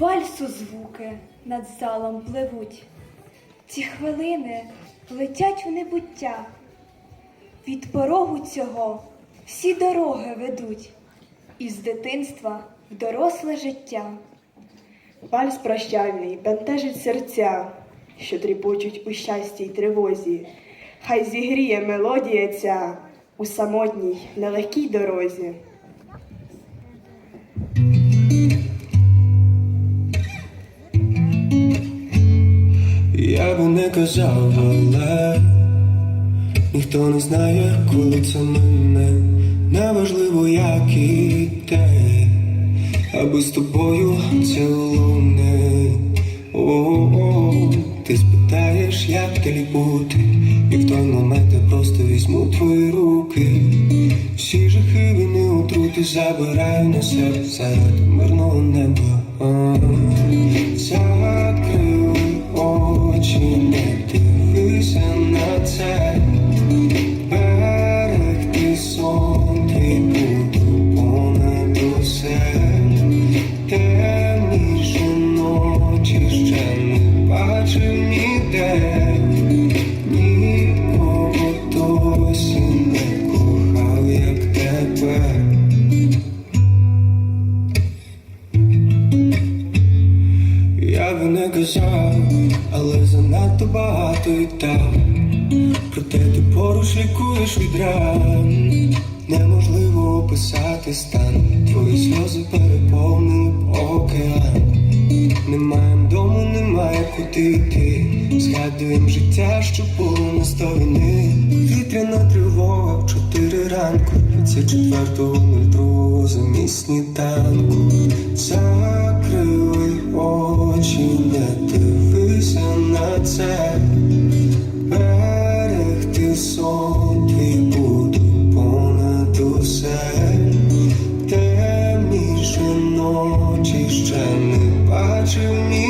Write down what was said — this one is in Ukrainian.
Вальсу звуки над залом пливуть. Ці хвилини летять в небуття. Від порогу цього всі дороги ведуть із дитинства в доросле життя. Вальс прощальний бентежить серця, що тріпочуть у щасті й тривозі. Хай зігріє мелодія ця у самотній нелегкій дорозі. Би не казав, але ніхто не знає, коли це мене. Неважливо, як і де, аби з тобою це. О-о-о, ти спитаєш, як далі бути, і в той момент я просто візьму твої руки. Всі жахи вини отрути забираю на себе серед мирного неба. Казав, але занадто багато і так. Проте ти поруч лікуєш від ран. Неможливо описати стан. Твої сльози переповнили океан. Немає дому, немає куди йти. Згадуєм життя, що було на сторони. Вітряна тривога в чотири ранку. Це четвертого нуль другого замість не бачив